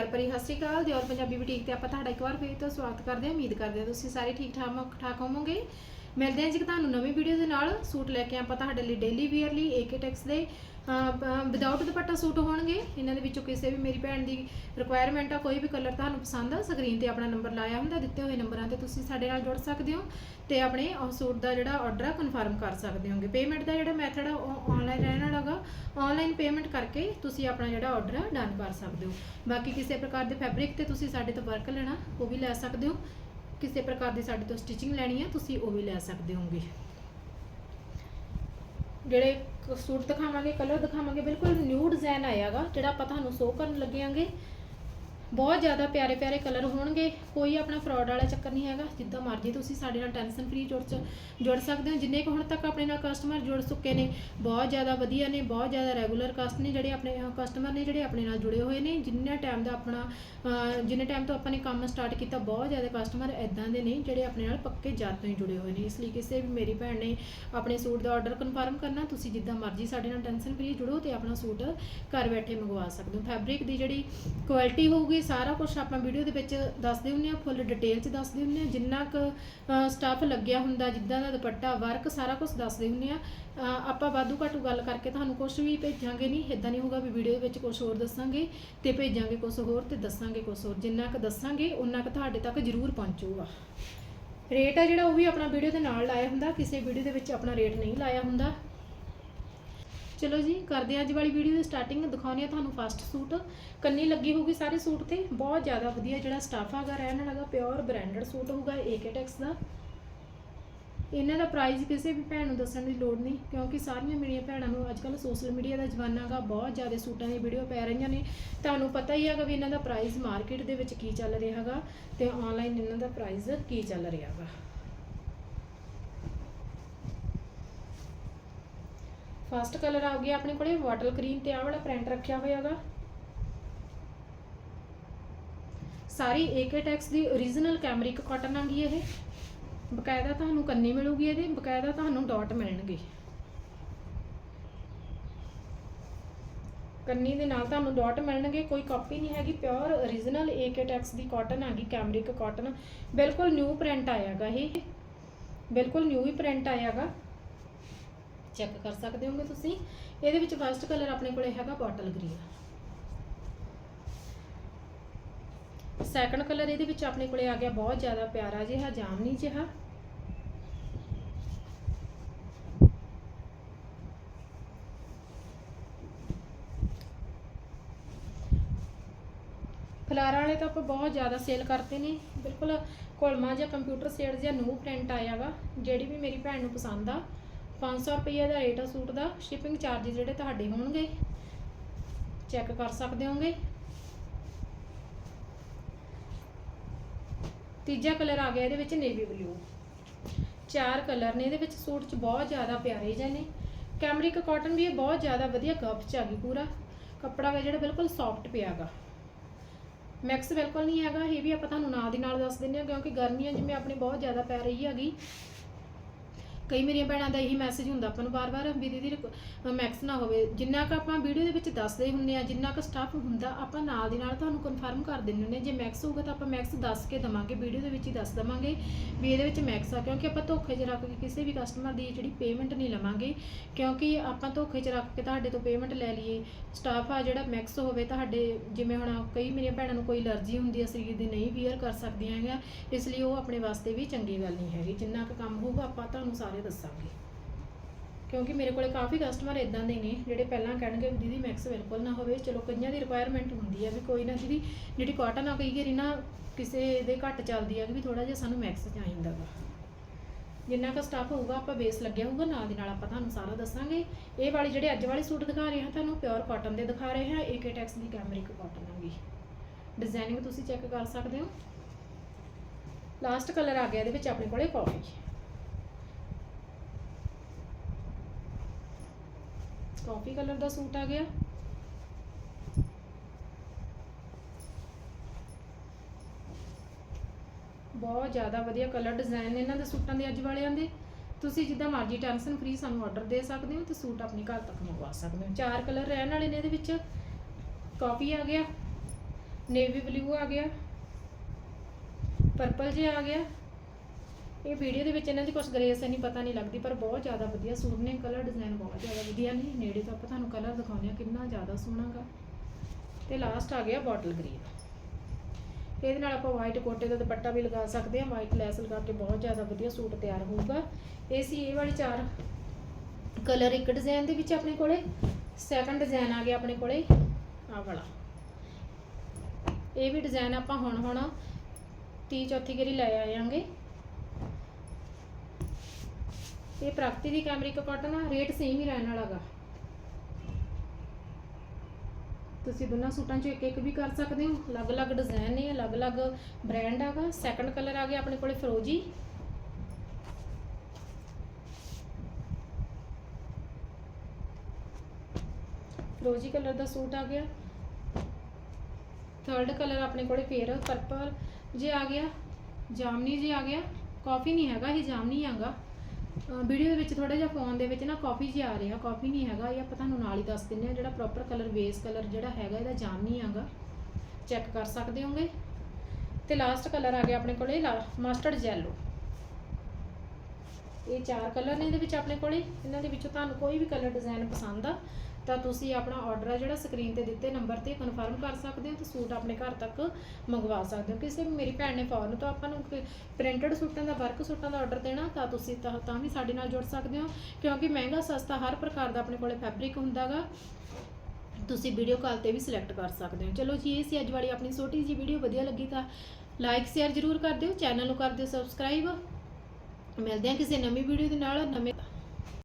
ਪਿਆਰ ਭਰੀ ਸਤਿ ਸ਼੍ਰੀ ਅਕਾਲ ਦਿਓਰ ਪੰਜਾਬੀ ਬੁਟੀਕ ਤੇ ਆਪਾਂ ਤੁਹਾਡਾ ਇੱਕ ਵਾਰ ਫੇਰ ਤੋਂ ਸਵਾਗਤ ਕਰਦੇ ਹਾਂ। ਉਮੀਦ ਕਰਦੇ ਹਾਂ ਤੁਸੀਂ ਸਾਰੇ ਠੀਕ ਠਾਕ ਠਾਕ ਹੋਵੋਗੇ। ਮਿਲਦੇ ਹਾਂ ਜੀ ਤੁਹਾਨੂੰ ਨਵੀਂ ਵੀਡੀਓ ਦੇ ਨਾਲ। ਸੂਟ ਲੈ ਕੇ ਆਪਾਂ ਤੁਹਾਡੇ ਲਈ ਡੇਲੀ ਵੇਅਰ ਲਈ ਏਕੇ ਟੈਕਸ ਦੇ। ਵਿਦਆਊਟ ਦੁਪੱਟਾ ਸੂਟ ਹੋਣਗੇ। ਇਹਨਾਂ ਦੇ ਵਿੱਚੋਂ ਕਿਸੇ ਵੀ ਮੇਰੀ ਭੈਣ ਦੀ ਰਿਕੁਆਇਰਮੈਂਟ ਆ, ਕੋਈ ਵੀ ਕਲਰ ਤੁਹਾਨੂੰ ਪਸੰਦ ਆ ਸਕਰੀਨ ਤੇ ਆਪਣਾ ਨੰਬਰ ਲਾਇਆ ਹੁੰਦਾ, ਦਿੱਤੇ ਹੋਏ ਨੰਬਰਾਂ ਤੇ ਤੁਸੀਂ ਸਾਡੇ ਨਾਲ ਜੁੜ ਸਕਦੇ ਹੋ ਤੇ ਆਪਣੇ ਉਹ ਸੂਟ ਦਾ ਜਿਹੜਾ ਆਰਡਰ ਆ ਕਨਫਰਮ ਕਰ ਸਕਦੇ ਹੋਗੇ। ਪੇਮੈਂਟ ਦਾ ਜਿਹੜਾ ਮੈਥਡ ਆ, ਉਹ ਆਨਲਾਈਨ ਰਹਿਣ ਵਾਲਾਗਾ ਆਨਲਾਈਨ ਪੇਮੈਂਟ ਕਰਕੇ ਤੁਸੀਂ ਆਪਣਾ ਜਿਹੜਾ ਆਰਡਰ ਆ ਡਨ ਕਰ ਸਕਦੇ ਹੋ। ਬਾਕੀ ਕਿਸੇ ਪ੍ਰਕਾਰ ਦੇ ਫੈਬਰਿਕ ਤੇ ਤੁਸੀਂ ਸਾਡੇ ਤੋਂ ਵਰਕ ਲੈਣਾ, ਉਹ ਵੀ ਲੈ ਸਕਦੇ ਹੋ। ਕਿਸੇ ਪ੍ਰਕਾਰ ਦੀ ਸਾਡੇ ਤੋਂ ਸਟਿਚਿੰਗ ਲੈਣੀ ਹੈ ਤੁਸੀਂ ਉਹ ਵੀ ਲੈ ਸਕਦੇ ਹੋਗੇ ਜਿਹੜੇ ਸੂਟ ਦਿਖਾਵਾਂਗੇ ਕਲਰ ਦਿਖਾਵਾਂਗੇ, ਬਿਲਕੁਲ ਨਿਊ ਡਿਜ਼ਾਈਨ ਆਇਆਗਾ, ਜਿਹੜਾ ਆਪਾਂ ਤੁਹਾਨੂੰ ਸ਼ੋਅ ਕਰਨ ਲੱਗੇਾਂਗੇ ਬਹੁਤ ਜ਼ਿਆਦਾ ਪਿਆਰੇ ਪਿਆਰੇ ਕਲਰ ਹੋਣਗੇ, ਕੋਈ ਆਪਣਾ ਫਰਾਡ ਵਾਲਾ ਚੱਕਰ ਨਹੀਂ ਹੈਗਾ, ਜਿੱਦਾਂ ਮਰਜ਼ੀ ਤੁਸੀਂ ਸਾਡੇ ਨਾਲ ਟੈਨਸ਼ਨ ਫ੍ਰੀ ਜੁੜ ਚ, ਜੁੜ ਸਕਦੇ ਹੋ, ਜਿੰਨੇ ਕੁ ਹੁਣ ਤੱਕ ਆਪਣੇ ਨਾਲ ਕਸਟਮਰ ਜੁੜ ਚੁੱਕੇ ਨੇ, ਬਹੁਤ ਜ਼ਿਆਦਾ ਵਧੀਆ ਨੇ, ਬਹੁਤ ਜ਼ਿਆਦਾ ਰੈਗੂਲਰ ਕਸਟ ਨੇ ਜਿਹੜੇ ਆਪਣੇ ਕਸਟਮਰ ਨੇ ਜਿਹੜੇ ਆਪਣੇ ਨਾਲ ਜੁੜੇ ਹੋਏ ਨੇ, ਜਿੰਨਾ ਟਾਈਮ ਦਾ ਆਪਣਾ ਜਿੰਨੇ ਟਾਈਮ ਤੋਂ ਆਪਾਂ ਨੇ ਕੰਮ ਸਟਾਰਟ ਕੀਤਾ, ਬਹੁਤ ਜ਼ਿਆਦਾ ਕਸਟਮਰ ਐਦਾਂ ਦੇ ਨੇ ਜਿਹੜੇ ਆਪਣੇ ਨਾਲ ਪੱਕੇ ਜਾਤ ਤੋਂ ਹੀ ਜੁੜੇ ਹੋਏ ਨੇ। ਇਸ ਲਈ ਕਿਸੇ ਵੀ ਮੇਰੀ ਭੈਣ ਨੇ ਆਪਣੇ ਸੂਟ ਦਾ ਆਰਡਰ ਕਨਫਰਮ ਕਰਨਾ, ਤੁਸੀਂ ਜਿੱਦਾਂ ਮਰਜ਼ੀ ਸਾਡੇ ਨਾਲ ਟੈਨਸ਼ਨ ਫ੍ਰੀ ਜੁੜੋ ਤੇ ਆਪਣਾ ਸੂਟ ਘਰ ਬੈਠੇ ਮੰਗਵਾ ਸਕਦੇ ਹੋ। ਫੈਬਰਿਕ ਦੀ ਜਿਹੜੀ ਕੁਆਲਿਟੀ ਹੋਊਗੀ ਸਾਰਾ ਕੁਝ ਆਪਾਂ ਵੀਡੀਓ ਦੇ ਵਿੱਚ ਦੱਸਦੇ ਹੁੰਨੇ ਆ ਫੁੱਲ ਡਿਟੇਲ 'ਚ ਦੱਸਦੇ ਹੁੰਨੇ ਆ ਜਿੰਨਾ ਕੁ ਸਟਾਫ ਲੱਗਿਆ ਹੁੰਦਾ, ਜਿੱਦਾਂ ਦਾ ਦੁਪੱਟਾ ਵਰਕ ਸਾਰਾ ਕੁਝ ਦੱਸਦੇ ਹੁੰਨੇ ਆ ਆਪਾਂ ਵਾਧੂ ਘਾਟੂ ਗੱਲ ਕਰਕੇ ਤੁਹਾਨੂੰ ਕੁਝ ਵੀ ਭੇਜਾਂਗੇ ਨਹੀਂ ਇਦਾਂ ਨਹੀਂ ਹੋਊਗਾ ਵੀ ਵੀਡੀਓ ਦੇ ਵਿੱਚ ਕੁਝ ਹੋਰ ਦੱਸਾਂਗੇ ਤੇ ਭੇਜਾਂਗੇ ਕੁਝ ਹੋਰ ਤੇ ਦੱਸਾਂਗੇ ਕੁਝ ਹੋਰ। ਜਿੰਨਾ ਕੁ ਦੱਸਾਂਗੇ ਉਨਾ ਕੁ ਤੁਹਾਡੇ ਤੱਕ ਜ਼ਰੂਰ ਪਹੁੰਚੂਗਾ। ਰੇਟ ਆ ਜਿਹੜਾ ਉਹ ਵੀ ਆਪਣਾ ਵੀਡੀਓ ਦੇ ਨਾਲ ਲਾਇਆ ਹੁੰਦਾ, ਕਿਸੇ ਵੀਡੀਓ ਦੇ ਵਿੱਚ ਆਪਣਾ ਰੇਟ ਨਹੀਂ ਲਾਇਆ ਹੁੰਦਾ। ਚਲੋ ਜੀ, ਕਰਦੇ ਹਾਂ ਅੱਜ ਵਾਲੀ ਵੀਡੀਓ ਦੀ ਸਟਾਰਟਿੰਗ ਦਿਖਾਉਂਦੇ ਆ ਤੁਹਾਨੂੰ ਫਸਟ ਸੂਟ ਕੰਨੀ ਲੱਗੀ ਹੋਊਗੀ ਸਾਰੇ ਸੂਟ ਤੇ, ਬਹੁਤ ਜ਼ਿਆਦਾ ਵਧੀਆ ਜਿਹੜਾ ਸਟਾਫ ਹੈਗਾ, ਰਹਿਣ ਵਾਲਾ ਪਿਓਰ ਬ੍ਰਾਂਡਡ ਸੂਟ ਹੋਊਗਾ ਏਕੇਟੈਕਸ ਦਾ। ਇਹਨਾਂ ਦਾ ਪ੍ਰਾਈਸ ਕਿਸੇ ਵੀ ਭੈਣ ਨੂੰ ਦੱਸਣ ਦੀ ਲੋੜ ਨਹੀਂ, ਕਿਉਂਕਿ ਸਾਰੀਆਂ ਮੇਰੀਆਂ ਭੈਣਾਂ ਨੂੰ ਅੱਜਕੱਲ ਸੋਸ਼ਲ ਮੀਡੀਆ ਦਾ ਜ਼ਮਾਨਾ ਹੈਗਾ, ਬਹੁਤ ਜ਼ਿਆਦਾ ਸੂਟਾਂ ਦੀ ਵੀਡੀਓ ਪੈ ਰਹੀਆਂ ਨੇ। ਤੁਹਾਨੂੰ ਪਤਾ ਹੀ ਹੈਗਾ ਵੀ ਇਹਨਾਂ ਦਾ ਪ੍ਰਾਈਸ ਮਾਰਕੀਟ ਦੇ ਵਿੱਚ ਕੀ ਚੱਲ ਰਿਹਾ ਹੈਗਾ, ਤੇ ਆਨਲਾਈਨ ਇਹਨਾਂ ਦਾ ਪ੍ਰਾਈਸ ਕੀ ਚੱਲ ਰਿਹਾ ਹੈਗਾ। ਫਸਟ ਕਲਰ ਆ ਗਿਆ ਆਪਣੇ ਕੋਲੇ ਵਾਟਰ ਕਰੀਮ ਤੇ ਆਹ ਵਾਲਾ ਪ੍ਰਿੰਟ ਰੱਖਿਆ ਹੋਇਆ ਹੈਗਾ। ਸਾਰੀ ਏਕੇਟੈਕਸ ਦੀ origignal ਕੈਮਰਿਕ ਕਾਟਨ ਆ ਗਈ ਇਹ। ਬਕਾਇਦਾ ਤੁਹਾਨੂੰ ਕੰਨੀ ਮਿਲੂਗੀ ਇਹਦੇ, ਬਕਾਇਦਾ ਤੁਹਾਨੂੰ ਡਾਟ ਮਿਲਣਗੇ। ਕੰਨੀ ਦੇ ਨਾਲ ਤੁਹਾਨੂੰ ਡਾਟ ਮਿਲਣਗੇ, ਕੋਈ ਕਾਪੀ ਨਹੀਂ ਹੈਗੀ ਪਿਓਰ origignal ਏਕੇਟੈਕਸ ਦੀ ਕਾਟਨ ਹੈਗੀ ਕੈਮਰਿਕ ਕਾਟਨ ਬਿਲਕੁਲ ਨਿਊ ਪ੍ਰਿੰਟ ਆਇਆਗਾ ਇਹ। ਬਿਲਕੁਲ ਨਿਊ ਹੀ ਪ੍ਰਿੰਟ ਆਇਆਗਾ ਚੈੱਕ ਕਰ ਸਕਦੇ ਹੋਗੇ ਤੁਸੀਂ। ਇਹਦੇ ਵਿੱਚ ਫਸਟ ਕਲਰ ਆਪਣੇ ਕੋਲੇ ਹੈਗਾ ਬੋਟਲ ਗ੍ਰੀਨ ਸੈਕੰਡ ਕਲਰ ਇਹਦੇ ਵਿੱਚ ਆਪਣੇ ਕੋਲੇ ਆ ਗਿਆ ਬਹੁਤ ਜ਼ਿਆਦਾ ਪਿਆਰਾ ਜਿਹਾ, ਜਾਮਨੀ ਜਿਹਾ। ਫਲਾਰਾਂ ਵਾਲੇ ਤਾਂ ਆਪਾਂ ਬਹੁਤ ਜ਼ਿਆਦਾ ਸੇਲ ਕਰਦੇ ਨੇ। ਬਿਲਕੁਲ ਕੋਲਮਾ ਜਾਂ ਕੰਪਿਊਟਰ ਸ਼ੇਡ ਜਾਂ ਨਿਊ ਪ੍ਰਿੰਟ ਆਇਆ ਆਇਆਗਾ ਜਿਹੜੀ ਵੀ ਮੇਰੀ ਭੈਣ ਨੂੰ ਪਸੰਦ ਆ। 500 ਰੁਪਏ ਦਾ ਰੇਟ ਆ ਸੂਟ ਦਾ ਸ਼ਿਪਿੰਗ ਚਾਰजेस ਜਿਹੜੇ ਤੁਹਾਡੇ ਹੋਣਗੇ। ਚੈੱਕ ਕਰ ਸਕਦੇ ਹੋਗੇ। ਤੀਜਾ ਕਲਰ ਆ ਗਿਆ ਇਹਦੇ ਵਿੱਚ ਨੇਵੀ ਬਲੂ ਚਾਰ ਕਲਰ ਨੇ ਇਹਦੇ ਵਿੱਚ ਸੂਟ 'ਚ ਬਹੁਤ ਜ਼ਿਆਦਾ ਪਿਆਰੇ ਜਿਹੇ ਨੇ। ਕੈਮਰਿਕ ਕਾਟਨ ਵੀ ਇਹ ਬਹੁਤ ਜ਼ਿਆਦਾ ਵਧੀਆ ਗੱਪ 'ਚ ਆ ਗਈ ਪੂਰਾ। ਕੱਪੜਾ ਵਾ ਜਿਹੜਾ ਬਿਲਕੁਲ ਸੌਫਟ ਪਿਆਗਾ ਮੈਕਸ ਬਿਲਕੁਲ ਨਹੀਂ ਹੈਗਾ, ਇਹ ਵੀ ਆਪਾਂ ਤੁਹਾਨੂੰ ਨਾਲ ਦੀ ਨਾਲ ਦੱਸ ਦਿੰਦੇ ਹਾਂ, ਕਿਉਂਕਿ ਗਰਮੀਆਂ ਜਿਵੇਂ ਆਪਣੇ ਬਹੁਤ ਜ਼ਿਆਦਾ ਪੈ ਰਹੀ ਹੈਗੀ। ਕਈ ਮੇਰੀਆਂ ਭੈਣਾਂ ਦਾ ਇਹੀ ਮੈਸੇਜ ਹੁੰਦਾ ਆਪਾਂ ਨੂੰ ਬਾਰ-ਬਾਰ ਵੀ ਦੀਦੀ ਮੈਕਸ ਨਾ ਹੋਵੇ। ਜਿੰਨਾ ਕੁ ਆਪਾਂ ਵੀਡੀਓ ਦੇ ਵਿੱਚ ਦੱਸਦੇ ਹੁੰਨੇ ਆ ਜਿੰਨਾ ਕੁ ਸਟਾਫ ਹੁੰਦਾ, ਆਪਾਂ ਨਾਲ ਦੀ ਨਾਲ ਤੁਹਾਨੂੰ ਕਨਫਰਮ ਕਰ ਦਿੰਦੇ ਹੁੰਨੇ ਜੇ ਮੈਕਸ ਹੋਊਗਾ ਤਾਂ ਆਪਾਂ ਮੈਕਸ ਦੱਸ ਕੇ ਦਵਾਂਗੇ ਵੀਡੀਓ ਦੇ ਵਿੱਚ ਹੀ ਦੱਸ ਦਵਾਂਗੇ ਵੀ ਇਹਦੇ ਵਿੱਚ ਮੈਕਸ ਆ। ਕਿਉਂਕਿ ਆਪਾਂ ਧੋਖੇ 'ਚ ਰੱਖ ਕੇ ਕਿਸੇ ਵੀ ਕਸਟਮਰ ਦੀ ਜਿਹੜੀ ਪੇਮੈਂਟ ਨਹੀਂ ਲਵਾਂਗੇ। ਕਿਉਂਕਿ ਆਪਾਂ ਧੋਖੇ 'ਚ ਰੱਖ ਕੇ ਤੁਹਾਡੇ ਤੋਂ ਪੇਮੈਂਟ ਲੈ ਲਈਏ। ਸਟਾਫ ਆ ਜਿਹੜਾ ਮੈਕਸ ਹੋਵੇ ਤੁਹਾਡੇ ਜਿਵੇਂ ਹੁਣ ਕਈ ਮੇਰੀਆਂ ਭੈਣਾਂ ਨੂੰ ਕੋਈ ਅਲਰਜੀ ਹੁੰਦੀ ਹੈ, ਸਰੀਰ ਦੀ ਨਹੀਂ ਵੀਅਰ ਕਰ ਸਕਦੀਆਂ ਹੈਗੀਆਂ। ਇਸ ਲਈ ਉਹ ਆਪਣੇ ਵਾਸਤੇ ਵੀ ਚੰਗੀ ਗੱਲ ਨਹੀਂ ਹੈਗੀ। ਜਿੰਨਾ ਕੁ ਕੰਮ ਹੋਊਗਾ ਆਪਾਂ ਤੁਹਾਨੂੰ ਸਾਰੇ ਦੱਸਾਂਗੀ। ਕਿਉਂਕਿ ਮੇਰੇ ਕੋਲੇ ਕਾਫੀ ਕਸਟਮਰ ਇਦਾਂ ਦੇ ਨੇ, ਜਿਹੜੇ ਪਹਿਲਾਂ ਕਹਿਣਗੇ ਵੀ ਦੀਦੀ ਮੈਕਸ ਬਿਲਕੁਲ ਨਾ ਹੋਵੇ। ਚਲੋ ਕਈਆਂ ਦੀ ਰਿਕੁਆਇਰਮੈਂਟ ਹੁੰਦੀ ਹੈ ਵੀ ਕੋਈ ਨਾ ਦੀਦੀ, ਜਿਹੜੀ ਕਾਟਨ ਆ, ਕਈ ਵਾਰੀ ਨਾ ਕਿਸੇ ਦੇ ਘੱਟ ਚੱਲਦੀ ਹੈ ਕਿ ਵੀ ਥੋੜਾ ਜਿਹਾ ਸਾਨੂੰ ਮੈਕਸ ਚਾਹੀਦਾ ਵਾ। ਜਿੰਨਾ ਕੁ ਸਟਾਫ ਹੋਊਗਾ, ਆਪਾਂ ਬੇਸ ਲੱਗਿਆ ਹੋਊਗਾ, ਨਾਲ ਦੀ ਨਾਲ ਆਪਾਂ ਤੁਹਾਨੂੰ ਸਾਰਾ ਦੱਸਾਂਗੇ। ਇਹ ਵਾਲੀ ਜਿਹੜੇ ਅੱਜ ਵਾਲੇ ਸੂਟ ਦਿਖਾ ਰਹੇ ਹਾਂ, ਤੁਹਾਨੂੰ ਪਿਓਰ ਕਾਟਨ ਦੇ ਦਿਖਾ ਰਹੇ ਹਾਂ ਏਕੇਟੈਕਸ ਦੀ ਕੈਮਰਿਕ ਕਾਟਨ ਹੈਗੀ ਡਿਜ਼ਾਈਨਿੰਗ ਤੁਸੀਂ ਚੈੱਕ ਕਰ ਸਕਦੇ ਹੋ। ਲਾਸਟ ਕਲਰ ਆ ਗਿਆ, ਇਹਦੇ ਵਿੱਚ ਆਪਣੇ ਕੋਲੇ ਕਾਫੀ ਕਾਫੀ ਕਲਰ ਦਾ ਸੂਟ ਆ ਗਿਆ। ਬਹੁਤ ਜ਼ਿਆਦਾ ਵਧੀਆ ਕਲਰ ਡਿਜ਼ਾਈਨ ਇਹਨਾਂ ਦੇ ਸੂਟਾਂ ਦੇ ਅੱਜ ਵਾਲਿਆਂ ਦੇ। ਤੁਸੀਂ ਜਿੱਦਾਂ ਮਰਜ਼ੀ ਟੈਨਸ਼ਨ ਫ੍ਰੀ ਸਾਨੂੰ ਆਰਡਰ ਦੇ ਸਕਦੇ ਹੋ ਤੇ ਸੂਟ ਆਪਣੇ ਘਰ ਤੱਕ ਮੰਗਵਾ ਸਕਦੇ ਹੋ। ਚਾਰ ਕਲਰ ਰਹਿਣ ਵਾਲੇ ਨੇ ਇਹਦੇ ਵਿੱਚ। ਕਾਫੀ ਆ ਗਿਆ। ਨੇਵੀ ਬਲੂ ਆ ਗਿਆ। ਪਰਪਲ ਜਿਹਾ ਆ ਗਿਆ। ਇਹ ਵੀਡੀਓ ਦੇ ਵਿੱਚ ਇਹਨਾਂ ਦੀ ਕੁਝ ਗ੍ਰੇਸ ਨਹੀਂ ਪਤਾ ਨਹੀਂ ਲੱਗਦੀ, ਪਰ ਬਹੁਤ ਜ਼ਿਆਦਾ ਵਧੀਆ ਸੂਟ ਨੇ ਕਲਰ ਡਿਜ਼ਾਈਨ ਬਹੁਤ ਜ਼ਿਆਦਾ ਵਧੀਆ ਨੇ। ਨੇੜੇ ਤੋਂ ਆਪਾਂ ਤੁਹਾਨੂੰ ਕਲਰ ਦਿਖਾਉਂਦੇ ਆ ਕਿੰਨਾ ਜ਼ਿਆਦਾ ਸੋਹਣਾਗਾ ਤੇ ਲਾਸਟ ਆ ਗਿਆ ਬੋਟਲ ਗ੍ਰੀਨ ਇਹਦੇ ਨਾਲ ਆਪਾਂ ਵਾਈਟ ਕੋਟੇ ਦਾ ਦੁਪੱਟਾ ਵੀ ਲਗਾ ਸਕਦੇ ਹਾਂ। ਵਾਈਟ ਲੈਸ ਲਗਾ ਕੇ ਬਹੁਤ ਜ਼ਿਆਦਾ ਵਧੀਆ ਸੂਟ ਤਿਆਰ ਹੋਊਗਾ। ਇਹ ਸੀ ਇਹ ਵਾਲੀ ਚਾਰ ਕਲਰ ਇੱਕ ਡਿਜ਼ਾਈਨ ਦੇ ਵਿੱਚ ਆਪਣੇ ਕੋਲੇ ਸੈਕੰਡ ਡਿਜ਼ਾਈਨ ਆ ਗਿਆ ਆਪਣੇ ਕੋਲੇ ਆ ਵਾਲਾ। ਇਹ ਵੀ ਡਿਜ਼ਾਈਨ ਆਪਾਂ ਹੁਣ ਹੁਣ 30 ਚੌਥੀ ਗਰੀ ਲੈ ਆਵਾਂਗੇ। ਇਹ ਪ੍ਰਾਕਤੀ ਦੀ ਕੈਮਰਿਕ ਕਾਟਨ ਆ ਰੇਟ ਸੇਮ ਹੀ ਰਹਿਣ ਵਾਲਾਗਾ ਤੁਸੀਂ ਦੋਨਾਂ ਸੂਟਾਂ 'ਚੋਂ ਇੱਕ ਇੱਕ ਵੀ ਕਰ ਸਕਦੇ ਹੋ। ਅਲੱਗ-ਅਲੱਗ ਡਿਜ਼ਾਈਨ ਨੇ, ਅਲੱਗ-ਅਲੱਗ ਬ੍ਰਾਂਡ ਆਗਾ ਸੈਕੰਡ ਕਲਰ ਆ ਗਿਆ ਆਪਣੇ ਕੋਲੇ ਫਰੋਜੀ ਫਰੋਜੀ ਕਲਰ ਦਾ ਸੂਟ ਆ ਗਿਆ। ਥਰਡ ਕਲਰ ਆਪਣੇ ਕੋਲੇ ਫੇਰ ਪਰਪਲ ਜੇ ਆ ਗਿਆ ਜਾਮਨੀ ਜੇ ਆ ਗਿਆ ਕਾਫੀ ਨਹੀਂ ਹੈਗਾ, ਇਹ ਜਾਮਨੀ ਹੈਗਾ। ਵੀਡੀਓ ਦੇ ਵਿੱਚ ਥੋੜਾ ਜਿਹਾ ਫੋਨ ਦੇ ਵਿੱਚ ਨਾ ਕਾਫੀ ਜਿਹਾ ਆ ਰਿਹਾ ਕਾਫੀ ਨਹੀਂ ਹੈਗਾ, ਇਹ ਆਪਾਂ ਤੁਹਾਨੂੰ ਨਾਲ ਹੀ ਦੱਸ ਦਿੰਨੇ ਆ ਜਿਹੜਾ ਪ੍ਰੋਪਰ ਕਲਰ ਬੇਸ ਕਲਰ ਜਿਹੜਾ ਹੈਗਾ, ਇਹਦਾ ਜਾਮਨੀ ਹੈਗਾ। ਚੈੱਕ ਕਰ ਸਕਦੇ ਹੋਗੇ? ਤੇ ਲਾਸਟ ਕਲਰ ਆ ਗਿਆ ਆਪਣੇ ਕੋਲੇ ਮਸਟਰਡ ਯੈਲੋ ਇਹ ਚਾਰ ਕਲਰ ਨੇ ਇਹਦੇ ਵਿੱਚ ਆਪਣੇ ਕੋਲੇ, ਇਹਨਾਂ ਦੇ ਵਿੱਚੋਂ ਤੁਹਾਨੂੰ ਕੋਈ ਵੀ ਕਲਰ ਡਿਜ਼ਾਈਨ ਪਸੰਦ ਆ ਤਾਂ ਤੁਸੀਂ ਆਪਣਾ ਆਰਡਰ ਆ ਜਿਹੜਾ ਸਕਰੀਨ ਤੇ ਦਿੱਤੇ ਨੰਬਰ ਤੇ ਕਨਫਰਮ ਕਰ ਸਕਦੇ ਹੋ ਤੇ ਸੂਟ ਆਪਣੇ ਘਰ ਤੱਕ ਮੰਗਵਾ ਸਕਦੇ ਹੋ। ਕਿਸੇ ਮੇਰੀ ਭੈਣ ਨੇ ਫੋਰਨ ਤੋਂ ਆਪਾਂ ਨੂੰ ਪ੍ਰਿੰਟਡ ਸੂਟਾਂ ਦਾ ਵਰਕ ਸੂਟਾਂ ਦਾ ਆਰਡਰ ਦੇਣਾ, ਤਾਂ ਤੁਸੀਂ ਤਾਂ ਤਾਂ ਵੀ ਸਾਡੇ ਨਾਲ ਜੁੜ ਸਕਦੇ ਹੋ, ਕਿਉਂਕਿ ਮਹਿੰਗਾ, ਸਸਤਾ ਹਰ ਪ੍ਰਕਾਰ ਦਾ ਆਪਣੇ ਕੋਲੇ ਫੈਬਰਿਕ ਹੁੰਦਾਗਾ। ਤੁਸੀਂ ਵੀਡੀਓ ਕਾਲ ਤੇ ਵੀ ਸਿਲੈਕਟ ਕਰ ਸਕਦੇ ਹੋ। ਚਲੋ ਜੀ, ਇਹ ਸੀ ਅੱਜ ਵਾਲੀ ਆਪਣੀ ਛੋਟੀ ਜੀ ਵੀਡੀਓ ਵਧੀਆ ਲੱਗੀ ਤਾਂ ਲਾਈਕ ਸ਼ੇਅਰ ਜ਼ਰੂਰ ਕਰ ਦਿਓ ਚੈਨਲ ਨੂੰ ਕਰ ਦਿਓ ਸਬਸਕ੍ਰਾਈਬ ਮਿਲਦੇ ਹਾਂ ਕਿਸੇ ਨਵੀਂ ਵੀਡੀਓ ਦੇ ਨਾਲ। ਨਵੇਂ